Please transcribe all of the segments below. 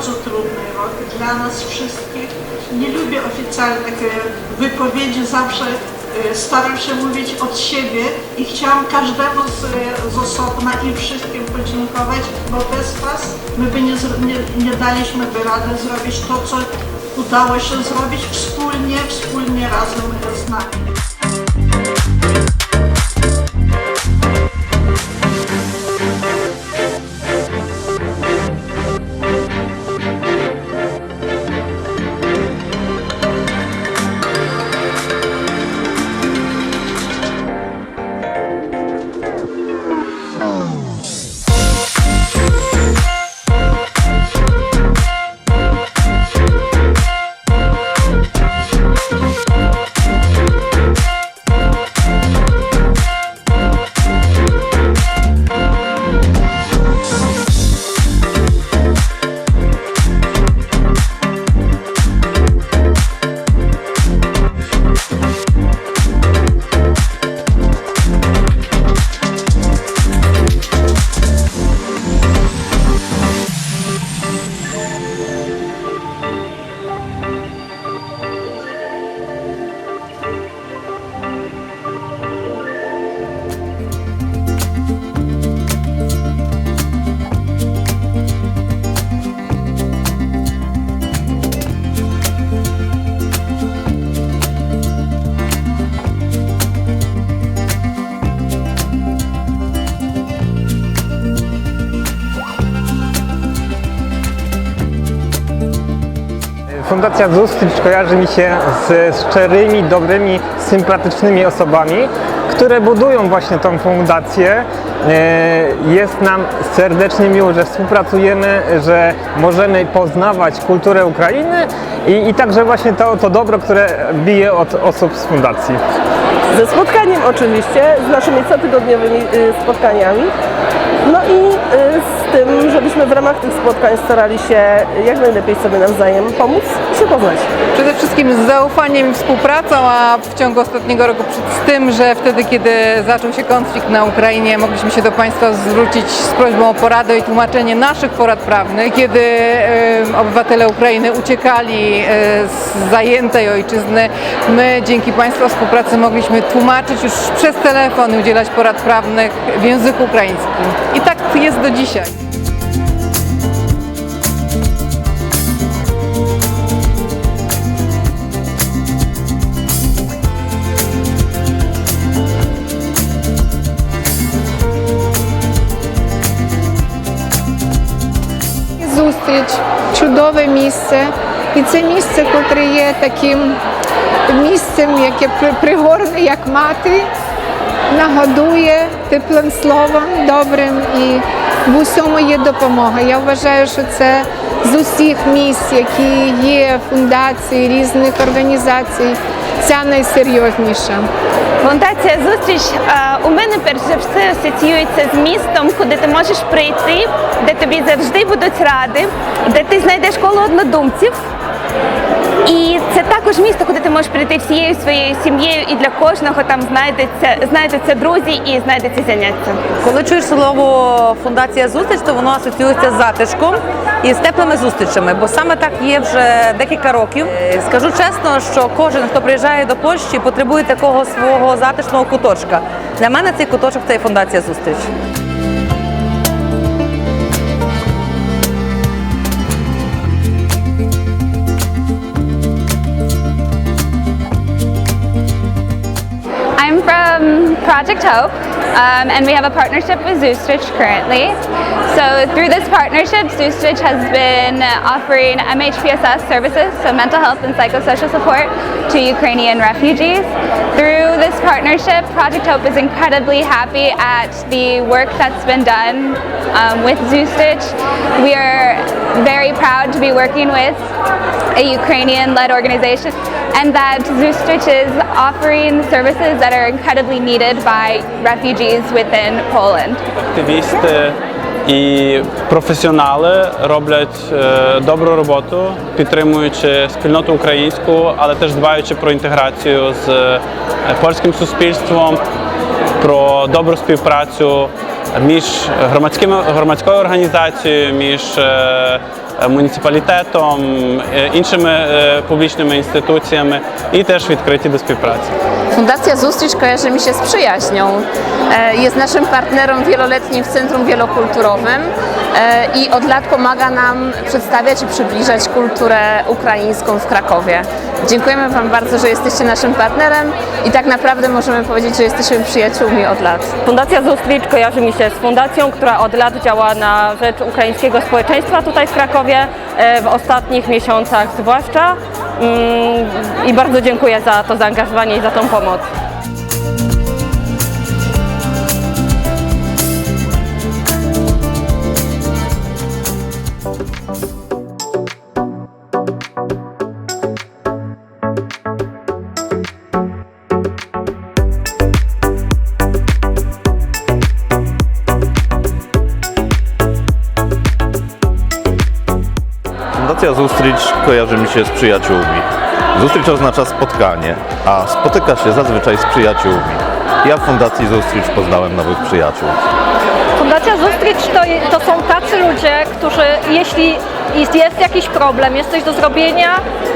bardzo trudny rok dla nas wszystkich. Nie lubię oficjalnych e, wypowiedzi, zawsze e, staram się mówić od siebie i chciałam każdemu z, e, z osobna i wszystkim podziękować, bo bez Was my by nie, nie, nie daliśmy by rady zrobić to, co udało się zrobić wspólnie, wspólnie razem z nami. Fundacja Zustycz kojarzy mi się z szczerymi, dobrymi, sympatycznymi osobami, które budują właśnie tą fundację. E, Jest nam serdecznie miło, że współpracujemy, że możemy poznawać kulturę Ukrainy i, i także właśnie to, to dobro, które bije od osób z fundacji. Ze spotkaniem oczywiście, z naszymi cotygodniowymi y, spotkaniami. No i y, z tym, żebyśmy w ramach tych spotkań starali się jak najlepiej sobie nawzajem pomóc i się poznać. Przede wszystkim z zaufaniem i współpracą, a w ciągu ostatniego roku z tym, że wtedy, kiedy zaczął się konflikt na Ukrainie, mogliśmy się do Państwa zwrócić z prośbą o poradę i tłumaczenie naszych porad prawnych, kiedy e, obywatele Ukrainy uciekali e, z zajętej ojczyzny. My dzięki Państwa współpracy mogliśmy tłumaczyć już przez telefon i udzielać porad prawnych w języku ukraińskim. I tak jest do dzisiaj. зустріч, чудове місце. І це місце, котре є таким місцем, яке пригорне, як мати, нагодує теплим словом добрим і в усьому є допомога. Я вважаю, що це з усіх місць, які є фундації різних організацій, ця найсерйозніша. Фундація зустріч е, у мене перш за все асоціюється з містом, куди ти можеш прийти, де тобі завжди будуть ради, де ти знайдеш коло однодумців. І це також місто, куди ти можеш прийти всією своєю сім'єю, і для кожного там знайдеться знайдеться друзі і знайдеться заняття. Коли чуєш слово фундація зустріч, то воно асоціюється з затишком і з теплими зустрічами, бо саме так є вже декілька років. Е, Скажу чесно, що кожен, хто приїжджає до Польщі, потребує такого свого затишного куточка. Для мене цей куточок це і фундація зустріч. Project Hope, um, and we have a partnership with Zoostitch currently. So through this partnership, Zoostitch has been offering MHPSS services, so mental health and psychosocial support, to Ukrainian refugees. Through this partnership, Project Hope is incredibly happy at the work that's been done um, with Zoostitch. We are very proud to be working with a Ukrainian-led organization, and that Zoostitch is offering services that are incredibly needed by refugees within Poland. активісти І професіонали роблять е, добру роботу, підтримуючи спільноту українську, але теж дбаючи про інтеграцію з е, польським суспільством, про добру співпрацю між громадськими громадською організацією, між е, муніципалітетом, е, іншими е, публічними інституціями і теж відкриті до співпраці. Fundacja Zustrzyć kojarzy mi się z przyjaźnią. E, Jest naszym partnerem wieloletnim w Centrum Wielokulturowym e, i od lat pomaga nam przedstawiać i przybliżać kulturę ukraińską w Krakowie. Dziękujemy Wam bardzo, że jesteście naszym partnerem i tak naprawdę możemy powiedzieć, że jesteśmy przyjaciółmi od lat. Fundacja Zustricz kojarzy mi się z fundacją, która od lat działa na rzecz ukraińskiego społeczeństwa tutaj w Krakowie, e, w ostatnich miesiącach zwłaszcza. Mm, I bardzo dziękuję za to zaangażowanie i za tą pomoc. Zustricz kojarzy mi się z przyjaciółmi. Zustricz oznacza spotkanie, a spotyka się zazwyczaj z przyjaciółmi. Ja w Fundacji Zustricz poznałem nowych przyjaciół. Fundacja Zustricz to, to są tacy ludzie, którzy jeśli jest, jest jakiś problem, jest coś do zrobienia,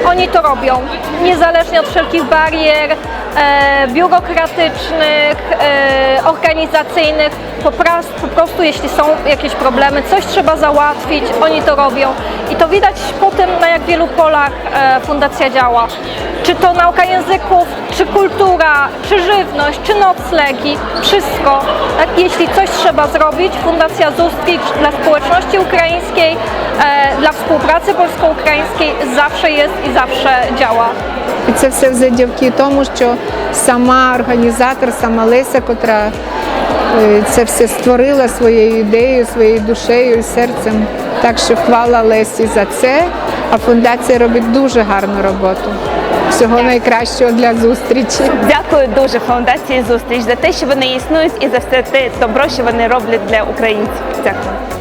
oni to robią. Niezależnie od wszelkich barier biurokratycznych, e, organizacyjnych, po, pras, po prostu jeśli są jakieś problemy, coś trzeba załatwić, oni to robią. I to widać po tym, na jak wielu polach e, fundacja działa. Czy to nauka języków, czy kultura, czy żywność, czy noclegi, wszystko. Tak? Jeśli coś trzeba zrobić, Fundacja Zustricz dla społeczności ukraińskiej, e, dla współpracy polsko-ukraińskiej zawsze jest i zawsze działa. І це все завдяки тому, що сама організатор, сама Леся, котра е, це все створила своєю ідеєю, своєю душею і серцем. Так що хвала Лесі за це. А фундація робить дуже гарну роботу. Всього найкращого для зустрічі. Дякую дуже фундації Зустріч за те, що вони існують і за все те добро, що вони роблять для українців. Дякую.